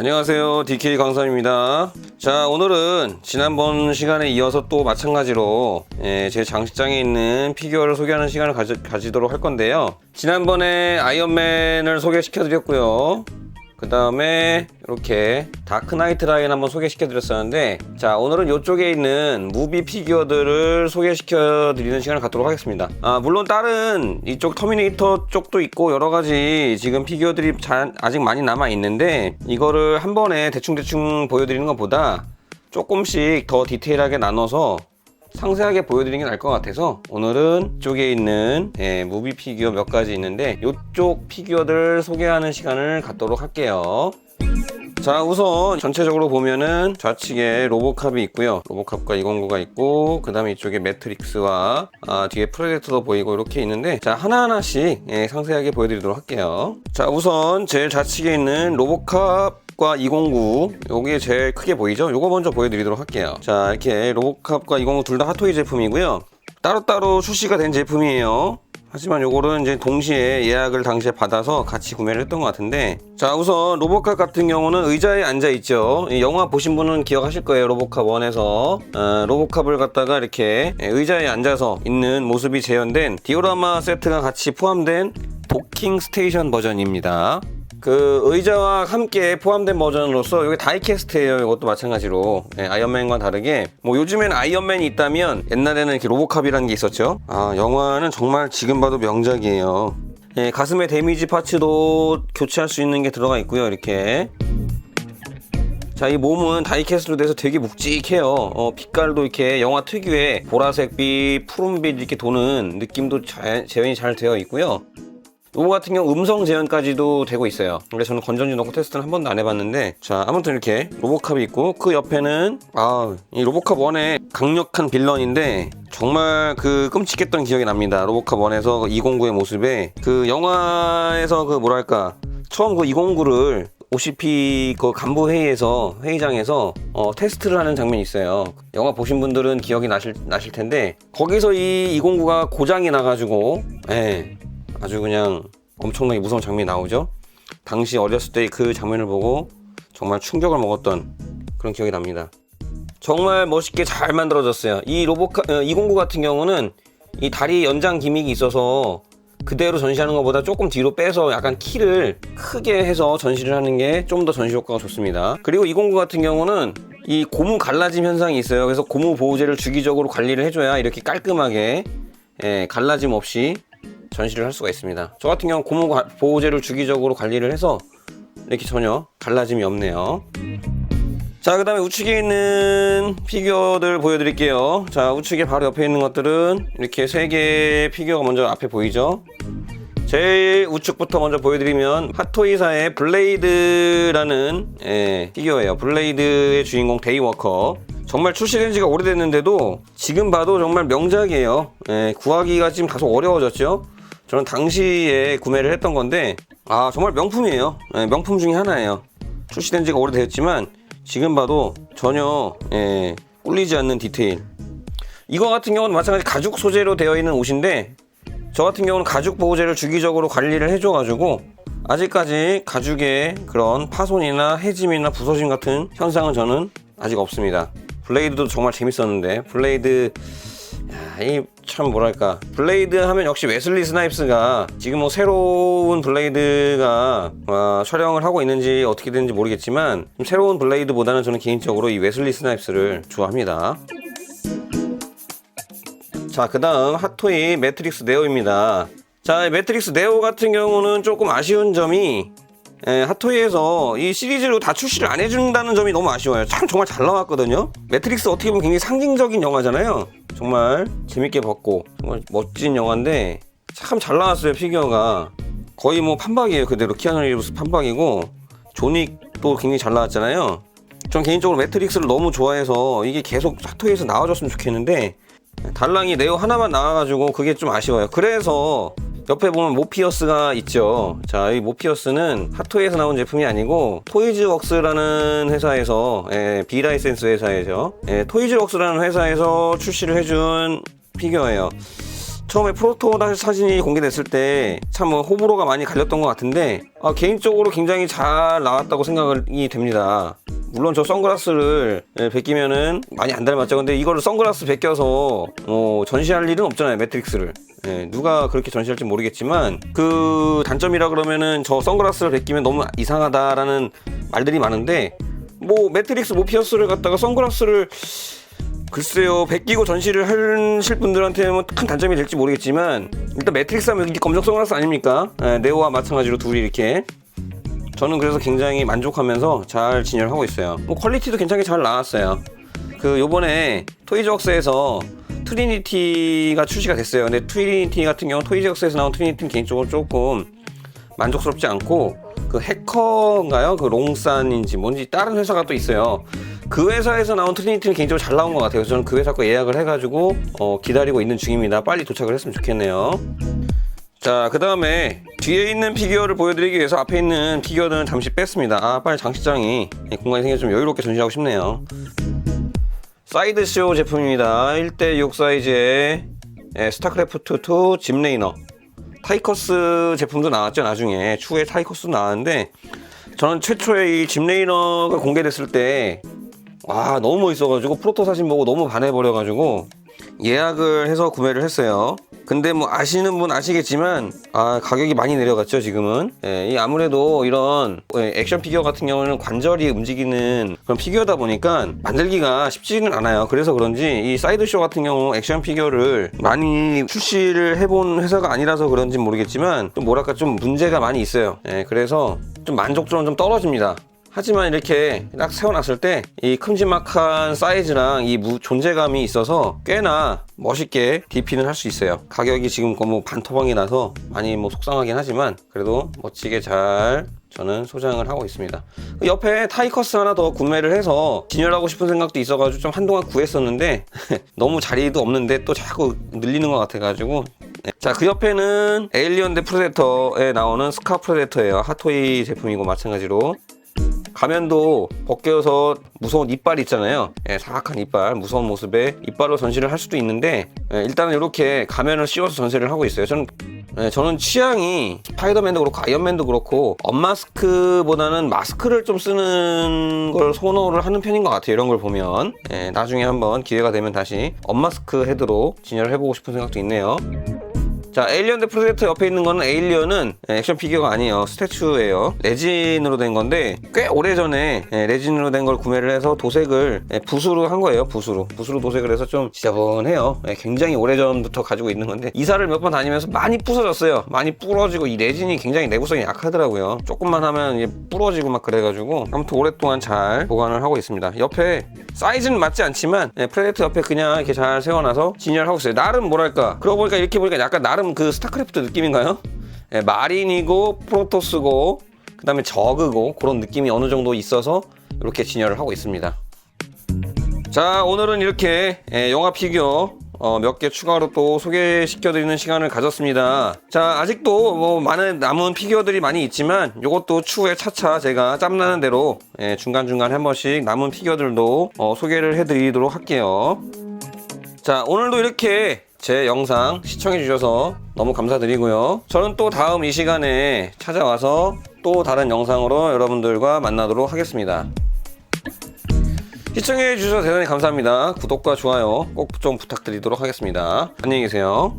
안녕하세요. DK 강삼입니다. 자, 오늘은 지난번 시간에 이어서 또 마찬가지로 예, 제 장식장에 있는 피규어를 소개하는 시간을 가지, 도록 할 건데요. 지난번에 아이언맨을 소개시켜 드렸고요. 그 다음에 이렇게 다크나이트 라인 한번 소개시켜 드렸었는데 자 오늘은 이쪽에 있는 무비 피규어들을 소개시켜 드리는 시간을 갖도록 하겠습니다. 아 물론 다른 이쪽 터미네이터 쪽도 있고 여러 가지 지금 피규어들이 자, 아직 많이 남아 있는데 이거를 한 번에 대충대충 보여드리는 것보다 조금씩 더 디테일하게 나눠서 상세하게 보여드리는 게 나을 것 같아서 오늘은 이쪽에 있는 예, 무비 피규어 몇 가지 있는데 이쪽 피규어들 소개하는 시간을 갖도록 할게요. 자 우선 전체적으로 보면은 좌측에 로보캅이 있고요 로보캅과 209가 있고 그 다음에 이쪽에 매트릭스와 아, 뒤에 프레데터도 보이고 이렇게 있는데 자 하나하나씩 예, 상세하게 보여드리도록 할게요 자 우선 제일 좌측에 있는 로보캅 과 209 여기에 제일 크게 보이죠? 요거 먼저 보여드리도록 할게요. 자 이렇게 로보캅과 209 둘 다 핫토이 제품이고요. 따로따로 출시가 된 제품이에요. 하지만 요거는 이제 동시에 예약을 당시에 받아서 같이 구매를 했던 것 같은데. 자 우선 로보캅 같은 경우는 의자에 앉아 있죠. 이 영화 보신 분은 기억하실 거예요 로보캅 1에서. 어, 로보캅을 갖다가 이렇게 의자에 앉아서 있는 모습이 재현된 디오라마 세트가 같이 포함된 도킹 스테이션 버전입니다 그 의자와 함께 포함된 버전으로서 이게 다이캐스트예요. 이것도 마찬가지로 예, 아이언맨과 다르게 뭐 요즘엔 아이언맨이 있다면 옛날에는 이렇게 로보캅이라는 게 있었죠. 아 영화는 정말 지금 봐도 명작이에요. 예, 가슴에 데미지 파츠도 교체할 수 있는 게 들어가 있고요. 이렇게 자, 이 몸은 다이캐스트로 돼서 되게 묵직해요. 어, 빛깔도 이렇게 영화 특유의 보라색빛, 푸른빛 이렇게 도는 느낌도 잘, 재현이 잘 되어 있고요. 요거 같은 경우 음성 재현까지도 되고 있어요. 근데 저는 건전지 넣고 테스트는 한 번도 안 해봤는데 자 아무튼 이렇게 로보캅이 있고 그 옆에는 아 이 로보캅 1의 강력한 빌런인데 정말 그 끔찍했던 기억이 납니다. 로보캅 1에서 209의 모습에 그 영화에서 그 뭐랄까 처음 그 209를 OCP 그 간부 회의에서 회의장에서 어, 테스트를 하는 장면이 있어요. 영화 보신 분들은 기억이 나실 나실 텐데 거기서 이 209가 고장이 나가지고 예, 아주 그냥 엄청나게 무서운 장면이 나오죠. 당시 어렸을 때 그 장면을 보고 정말 충격을 먹었던 그런 기억이 납니다. 정말 멋있게 잘 만들어졌어요. 이 로보카 209 같은 경우는 이 다리 연장 기믹이 있어서 그대로 전시하는 것보다 조금 뒤로 빼서 약간 키를 크게 해서 전시를 하는 게 좀 더 전시 효과가 좋습니다. 그리고 209 같은 경우는 이 고무 갈라짐 현상이 있어요. 그래서 고무 보호제를 주기적으로 관리를 해줘야 이렇게 깔끔하게 예, 갈라짐 없이 전시를 할 수가 있습니다. 저 같은 경우는 고무 가- 보호제를 주기적으로 관리를 해서 이렇게 전혀 갈라짐이 없네요. 자, 그 다음에 우측에 있는 피규어들 보여드릴게요. 자, 우측에 바로 옆에 있는 것들은 이렇게 세 개의 피규어가 먼저 앞에 보이죠? 제일 우측부터 먼저 보여드리면 핫토이사의 블레이드라는 예, 피규어예요. 블레이드의 주인공 데이워커. 정말 출시된 지가 오래됐는데도 지금 봐도 정말 명작이에요. 예, 구하기가 지금 다소 어려워졌죠. 저는 당시에 구매를 했던 건데 아 정말 명품이에요. 예, 명품 중에 하나예요. 출시된 지가 오래됐지만 지금 봐도 전혀 예, 꿀리지 않는 디테일. 이거 같은 경우는 마찬가지 가죽 소재로 되어 있는 옷인데 저 같은 경우는 가죽 보호제를 주기적으로 관리를 해줘 가지고 아직까지 가죽의 그런 파손이나 해짐이나 부서짐 같은 현상은 저는 아직 없습니다. 블레이드도 정말 재밌었는데 블레이드 이참 뭐랄까 블레이드 하면 역시 웨슬리 스나이프스가 지금 뭐 새로운 블레이드가 어, 촬영을 하고 있는지 어떻게 되는지 모르겠지만 좀 새로운 블레이드보다는 저는 개인적으로 이 웨슬리 스나이프스를 좋아합니다. 자, 그 다음 핫토이 매트릭스 네오입니다. 자, 이 매트릭스 네오 같은 경우는 조금 아쉬운 점이 예, 핫토이에서 이 시리즈로 다 출시를 안 해준다는 점이 너무 아쉬워요. 참 정말 잘 나왔거든요. 매트릭스 어떻게 보면 굉장히 상징적인 영화잖아요. 정말 재밌게 봤고 정말 멋진 영화인데 참 잘 나왔어요 피규어가 거의 뭐 판박이에요 그대로 키아누 리브스 판박이고 조닉도 굉장히 잘 나왔잖아요. 전 개인적으로 매트릭스를 너무 좋아해서 이게 계속 핫토이에서 나와줬으면 좋겠는데 달랑이 네오 하나만 나와가지고 그게 좀 아쉬워요. 그래서 옆에 보면 모피어스가 있죠. 자, 이 모피어스는 핫토이에서 나온 제품이 아니고 토이즈웍스라는 회사에서 예, 비라이센스 회사에서 예, 토이즈웍스라는 회사에서 출시를 해준 피규어예요. 처음에 프로토 다- 사진이 공개됐을 때 참 호불호가 많이 갈렸던 것 같은데 아, 개인적으로 굉장히 잘 나왔다고 생각이 됩니다. 물론 저 선글라스를 예, 벗기면은 많이 안 닮았죠. 근데 이거를 선글라스 벗겨서 어, 전시할 일은 없잖아요. 매트릭스를. 예, 누가 그렇게 전시할지 모르겠지만 그 단점이라 그러면은 저 선글라스를 벗기면 너무 이상하다라는 말들이 많은데 뭐 매트릭스 모피어스를 갖다가 선글라스를 글쎄요, 베끼고 전시를 하실 분들한테는 큰 단점이 될지 모르겠지만 일단 매트릭스 하면 이게 검정 선글라스 아닙니까? 예, 네오와 마찬가지로 둘이 이렇게 저는 그래서 굉장히 만족하면서 잘 진열하고 있어요. 뭐 퀄리티도 괜찮게 잘 나왔어요. 그 요번에 토이즈웍스에서 트리니티가 출시가 됐어요. 근데 트리니티 같은 경우 토이즈웍스에서 나온 트리니티는 개인적으로 조금 만족스럽지 않고 그 해커인가요? 그 롱산인지 뭔지 다른 회사가 또 있어요. 그 회사에서 나온 트리니티는 개인적으로 잘 나온 것 같아요. 저는 그 회사 거 예약을 해가지고 어, 기다리고 있는 중입니다. 빨리 도착을 했으면 좋겠네요. 자, 그 다음에 뒤에 있는 피규어를 보여드리기 위해서 앞에 있는 피규어는 잠시 뺐습니다. 아, 빨리 장식장이 공간이 생겨서 좀 여유롭게 전시하고 싶네요. 사이드쇼 제품입니다. 1대6 사이즈의 예, 스타크래프트2 짐레이너. 타이커스 제품도 나왔죠, 나중에. 추후에 타이커스 나왔는데, 저는 최초에 이 짐레이너가 공개됐을 때, 와, 너무 멋있어가지고, 프로토 사진 보고 너무 반해버려가지고, 예약을 해서 구매를 했어요. 근데 뭐 아시는 분 아시겠지만 아 가격이 많이 내려갔죠 지금은. 예, 이 아무래도 이런 예, 액션 피규어 같은 경우는 관절이 움직이는 그런 피규어다 보니까 만들기가 쉽지는 않아요. 그래서 그런지 이 사이드쇼 같은 경우 액션 피규어를 많이 출시를 해본 회사가 아니라서 그런지 모르겠지만 좀 뭐랄까 좀 문제가 많이 있어요. 예, 그래서 좀 만족도는 좀 떨어집니다 하지만 이렇게 딱 세워놨을 때 이 큼지막한 사이즈랑 이 무- 존재감이 있어서 꽤나 멋있게 DP는 할 수 있어요. 가격이 지금 거뭐 반토막이 나서 많이 뭐 속상하긴 하지만 그래도 멋지게 잘 저는 소장을 하고 있습니다. 그 옆에 타이커스 하나 더 구매를 해서 진열하고 싶은 생각도 있어가지고 좀 한동안 구했었는데 너무 자리도 없는데 또 자꾸 늘리는 것 같아가지고 네. 자, 그 옆에는 에일리언 대 프레데터에 나오는 스카 프레데터예요. 핫토이 제품이고 마찬가지로 가면도 벗겨서 무서운 이빨 있잖아요. 예, 사악한 이빨, 무서운 모습에 이빨로 전시를 할 수도 있는데 예, 일단은 이렇게 가면을 씌워서 전시를 하고 있어요. 저는 예, 저는 취향이 스파이더맨도 그렇고 아이언맨도 그렇고 언마스크보다는 마스크를 좀 쓰는 걸 선호를 하는 편인 것 같아요. 이런 걸 보면 예, 나중에 한번 기회가 되면 다시 언마스크 헤드로 진열을 해보고 싶은 생각도 있네요. 자, 에일리언 대 프레데터 옆에 있는 거는 에일리언은 액션 피규어가 아니에요. 스태츄예요. 레진으로 된 건데 꽤 오래전에 예, 레진으로 된 걸 구매를 해서 도색을 예, 붓으로 한 거예요. 붓으로. 붓으로 도색을 해서 좀 지저분해요. 예, 굉장히 오래전부터 가지고 있는 건데 이사를 몇 번 다니면서 많이 부서졌어요. 많이 부러지고 이 레진이 굉장히 내구성이 약하더라고요. 조금만 하면 이제 부러지고 막 그래가지고 아무튼 오랫동안 잘 보관을 하고 있습니다. 옆에 사이즈는 맞지 않지만 예, 프레데터 옆에 그냥 이렇게 잘 세워놔서 진열하고 있어요. 나름 뭐랄까 그러고 보니까 이렇게 보니까 약간 나름 그 스타크래프트 느낌인가요? 예, 마린이고 프로토스고 그 다음에 저그고 그런 느낌이 어느 정도 있어서 이렇게 진열을 하고 있습니다. 자 오늘은 이렇게 예, 영화 피규어 어, 몇 개 추가로 또 소개시켜드리는 시간을 가졌습니다. 자 아직도 뭐 많은 남은 피규어들이 많이 있지만 이것도 추후에 차차 제가 짬나는 대로 예, 중간중간 한 번씩 남은 피규어들도 어, 소개를 해드리도록 할게요. 자 오늘도 이렇게 제 영상 시청해 주셔서 너무 감사드리고요. 저는 또 다음 이 시간에 찾아와서 또 다른 영상으로 여러분들과 만나도록 하겠습니다. 시청해 주셔서 대단히 감사합니다. 구독과 좋아요 꼭 좀 부탁드리도록 하겠습니다. 안녕히 계세요.